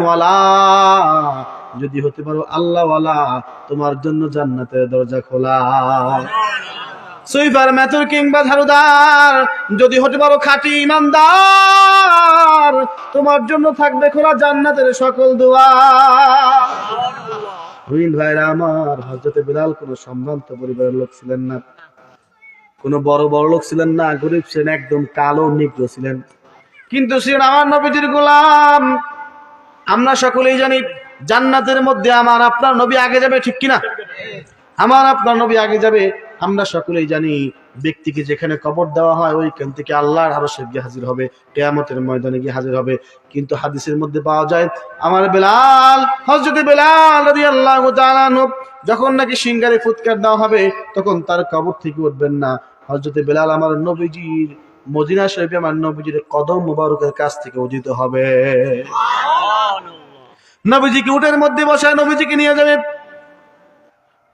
ওয়ালা, যদি হতে পারো আল্লাহওয়ালা তোমার জন্য জান্নাতের দরজা খোলা। সুইপার মেথর কিংবা ঝাড়ুদার, যদি হতে পারো খাঁটি ইমানদার, তোমার জন্য থাকবে খোলা জান্নাতের সকল হুইল ভাইরা আমার কোন সম্ভ্রান্ত পরিবারের লোক ছিলেন না। কোন বড় বড় লোক ছিলেন না, গরিব ছিলেন, একদম কালো, নিগ্র ছিলেন। কিন্তু ছিলেন আমার নবীজির গোলাম আমরা সকলেই জানি জান্নাতের মধ্যে আমার আপনার নবী আগে যাবে, ঠিক কিনা? আমার আপনার নবী আগে যাবে, আমরা সকলেই জানি ব্যক্তিকে যেখানে কবর দেওয়া হয়, ওইখান থেকে আল্লাহর আরশে গিয়ে হাজির হবে, কেয়ামতের ময়দানে গিয়ে হাজির হবে। কিন্তু হাদিসের মধ্যে পাওয়া যায়, আমার বেলাল, হযরত বেলাল আনহু, যখন নাকি সিঙ্গারে ফুৎকার দেওয়া হবে, তখন তার কবর থেকে উঠবেন না। হযরত বেলাল আমার নবীজির, মদিনা শরীফে আমার নবীজির কদম মুবারকের কাছ থেকে উদিত হবে। নবীজিকে উটের মধ্যে বসায় নবীজিকে নিয়ে যাবে।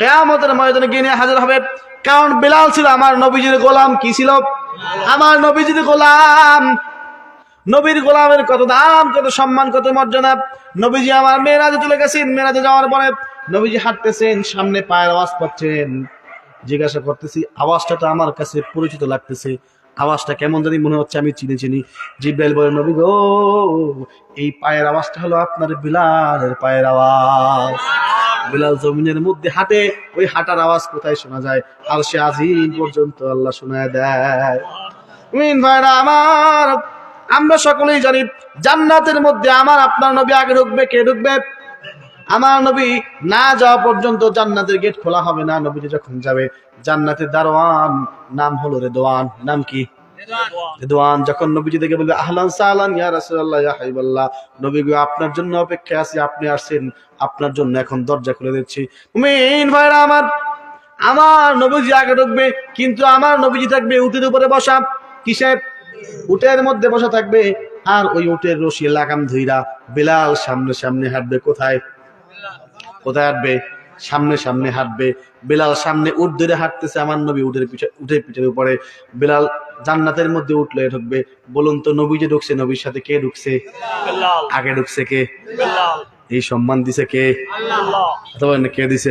কেয়ামতের ময়দানে গিয়ে নিয়ে হাজির হবে। কারণ বিলাল ছিল আমার নবীজির গোলাম, কি ছিল? আমার নবীজির গোলাম। নবীর গোলামের কত দাম, কত সম্মান, কত মর্যাদা। নবীজি আমার মেয়েরাজে চলে গেছেন, মেয়েরাজে যাওয়ার পরে নবীজি হাঁটতেছেন, সামনে পায়ের আওয়াজ পাচ্ছেন জিজ্ঞাসা করতেছি, আওয়াজটা তো আমার কাছে পরিচিত লাগতেছে। আওয়াজটা কেমন জানি মনে হচ্ছে আমি চিনি চিনি। জিব্রাইল বলে নবী গো, এই পায়ের আওয়াজটা হলো আপনার বিলালের পায়ের আওয়াজ। বিলাল জমিনের মধ্যে হাঁটে, ওই হাঁটার আওয়াজ কোথায় শোনা যায়? আর সে আজিম পর্যন্ত আল্লাহ শোনায় দেয়। ভাইরা আমার, আমরা সকলেই জানি, জান্নাতের মধ্যে আমার, আপনার নবী আগে ঢুকবে, কে ঢুকবে? আমার নবী না যাওয়া পর্যন্ত জান্নাতের গেট খোলা হবে না। নবীজি যখন যাবে জান্নাতের দারোয়ান নাম হলো রেদওয়ান। নাম কি? রেদওয়ান। যখন নবীজি দেখে বলবে আহলান সাহলান ইয়া রাসূলুল্লাহ ইয়া হাবিবাল্লাহ। নবী গো আপনার জন্য অপেক্ষা আছি আপনি আসছেন আপনার জন্য এখন দরজা খুলে দিচ্ছি। মুমিন ভাইরা আমার আমার নবীজি আগে ঢুকবে কিন্তু আমার নবীজি থাকবে উটের উপরে বসা। কিসে উটের মধ্যে বসা থাকবে। আর ওই উটের রশি লাগাম ধুইরা বিলাল সামনে সামনে হাঁটবে কোথায়? কোথায় হাঁটবে? সামনে সামনে হাঁটবে। বেলাল সামনে উঠ ধরে হাঁটতেছে। আমার নবী উঠের পিছনে উঠে পিছনে পরে বেলাল জান্নাতের মধ্যে উঠলে ঢুকবে। বলুন তো নবী যে ঢুকছে নবীর সাথে কে ঢুকছে? আগে ঢুকছে কে? এই সম্মান দিছে কে? অথবা কে দিছে?